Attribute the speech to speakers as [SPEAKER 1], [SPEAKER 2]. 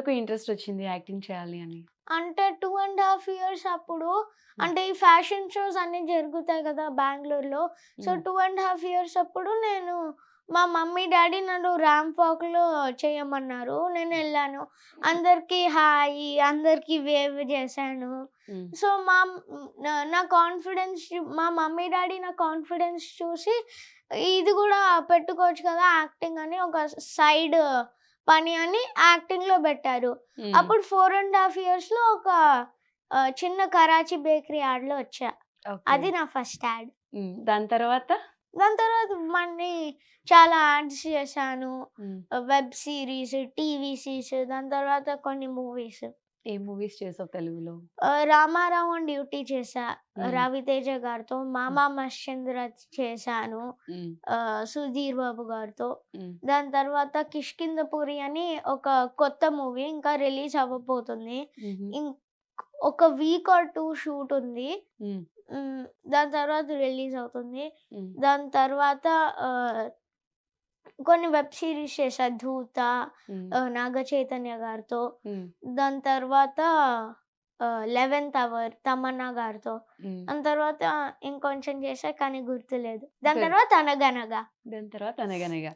[SPEAKER 1] ఎందుకు ఇంట్రెస్ట్ వచ్చింది యాక్టింగ్ చేయాలి అని?
[SPEAKER 2] అంటే టూ అండ్ హాఫ్ ఇయర్స్ అప్పుడు అంటే ఈ ఫ్యాషన్ షోస్ అన్ని జరుగుతాయి కదా బెంగళూరులో. So. Two and half years అప్పుడు నేను మా మమ్మీ డాడీ నన్ను ర్యాంప్ వాక్లో చేయమన్నారు. నేను వెళ్ళాను. అందరికీ హాయ్ అందరికీ వేవ్ చేశాను. సో మా నా కాన్ఫిడెన్స్ మా మమ్మీ డాడీ నా కాన్ఫిడెన్స్ చూసి ఇది కూడా పెట్టుకోవచ్చు కదా యాక్టింగ్ అని ఒక సైడ్ పని అని యాక్టింగ్లో పెట్టారు
[SPEAKER 1] మ్మ్.
[SPEAKER 2] అప్పుడు ఫోర్ అండ్ హాఫ్ ఇయర్స్లో ఒక ఆ, చిన్న కరాచీ బేకరీ యాడ్లో వచ్చా
[SPEAKER 1] ఓకే.
[SPEAKER 2] అది నా ఫస్ట్ యాడ్.
[SPEAKER 1] దాని తర్వాత
[SPEAKER 2] దాని తర్వాత మళ్ళీ చాలా యాడ్స్ చేశాను. వెబ్ సిరీస్ టీవీ సిరీస్ దాని తర్వాత కొన్ని మూవీస్
[SPEAKER 1] ఏ మూవీస్ చేసావు తెలుగులో?
[SPEAKER 2] రామారావు డ్యూటీ
[SPEAKER 1] మ్మ్.
[SPEAKER 2] రవితేజ గారితో మామా మశ్చంద్ర చేశాను సుధీర్ బాబు గారితో. దాని తర్వాత కిష్కిందపురి అని ఒక కొత్త మూవీ ఇంకా రిలీజ్ అవ్వబోతుంది. ఒక వీక్ ఆర్ టూ షూట్ ఉంది. దాని తర్వాత రిలీజ్ అవుతుంది. దాని తర్వాత కొన్ని వెబ్ సిరీస్ చేశా ధూత నాగ చైతన్య గారితో. దాని తర్వాత లెవెన్త్ అవర్ తమన్నా గారితో. దాని తర్వాత ఇంకొంచెం చేశా కానీ గుర్తులేదు. దాని. తర్వాత అనగనగా.
[SPEAKER 1] దాని తర్వాత అనగనగా.